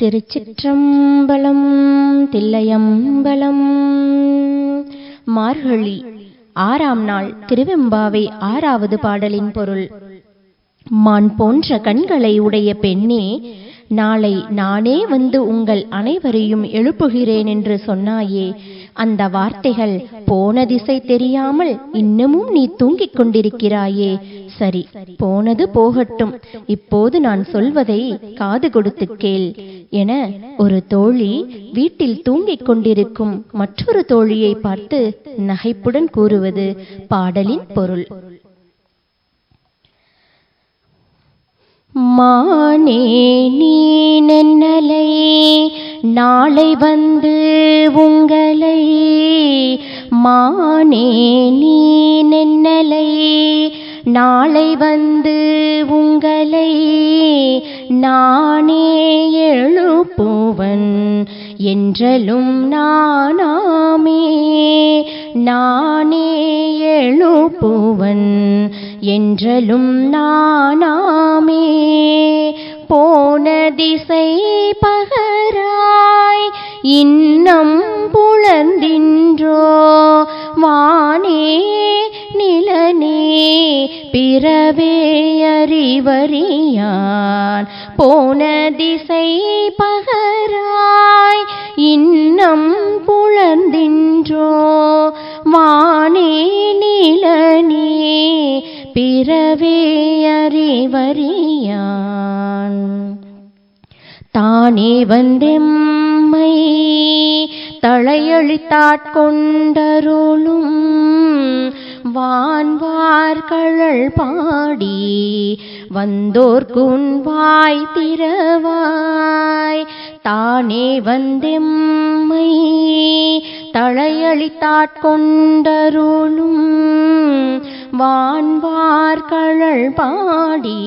திருச்சிற்றம்பலம் தில்லையம்பலம். மார்கழி ஆறாம் நாள் திருவெம்பாவை ஆறாவது பாடலின் பொருள். மான் போன்ற கண்களை உடைய பெண்ணே நாளை நானே வந்து உங்கள் அனைவரையும் எழுப்புகிறேன் என்று சொன்னாயே. அந்த வார்த்தைகள் போன திசை தெரியாமல் இன்னமும் நீ தூங்கிக் கொண்டிருக்கிறாயே. சரி போனது போகட்டும். இப்போது நான் சொல்வதை காது கொடுத்து கேள். என ஒரு தோழி வீட்டில் தூங்கிக் கொண்டிருக்கும் மற்றொரு தோழியை பார்த்து நகைப்புடன் கூறுவது பாடலின் பொருள். மானே நீ நென்னலை நாளை வந்து உங்களை. மானே நீ நென்னலை நாளை வந்து உங்களை. நானே எழுப்புவன் என்றலும் நானாமே. நானே எழுப்புவன் என்றலும் நானாமே. போன திசை பகராய் இன்னம் புலந்தின்றோ வானே நிலனே பிறவே அறிவறியான். போன திசை பகராய் இன்னம் புலர்ந்தின்றோ? வானே நிலனே பிறவே அறிவறியான். தானே வந்தெம்மை தழையழித்தாட்கொண்டருளும் வான்வார்கழல் பாடி வந்தோர்குன் வாய் திறவாய். தானே வந்தெம்மை தழையழித்தாட்கொண்டருளும் வான்வார்கழல் பாடி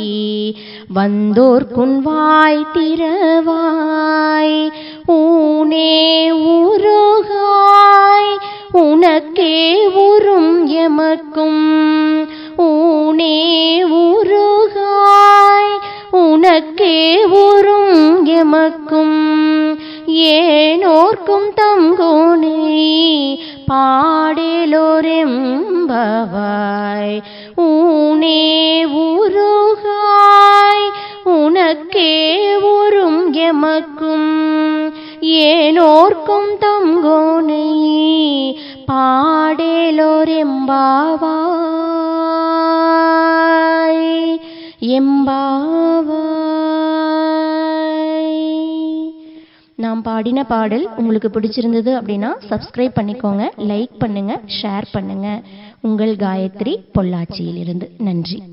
வந்தோர்குன் வாய் திறவாய். ஊனே ஊர் உனக்கே உறும் எமக்கும். ஊனே உருகாய் உனக்கே உறும் எமக்கும். ஏனோர்க்கும் தங்கோனே பாடேலோரெம்பவாய். ஊனே உருகாய் உனக்கே உறும் எமக்கும். ஏனோர்க்கும் தங்கோனை பாடேலோரெம்பாவாய் எம்பாவாய். நாம் பாடின பாடல் உங்களுக்கு பிடிச்சிருந்தது அப்படின்னா சப்ஸ்கிரைப் பண்ணிக்கோங்க லைக் பண்ணுங்க ஷேர் பண்ணுங்க. உங்கள் காயத்ரி பொள்ளாச்சியிலிருந்து. நன்றி.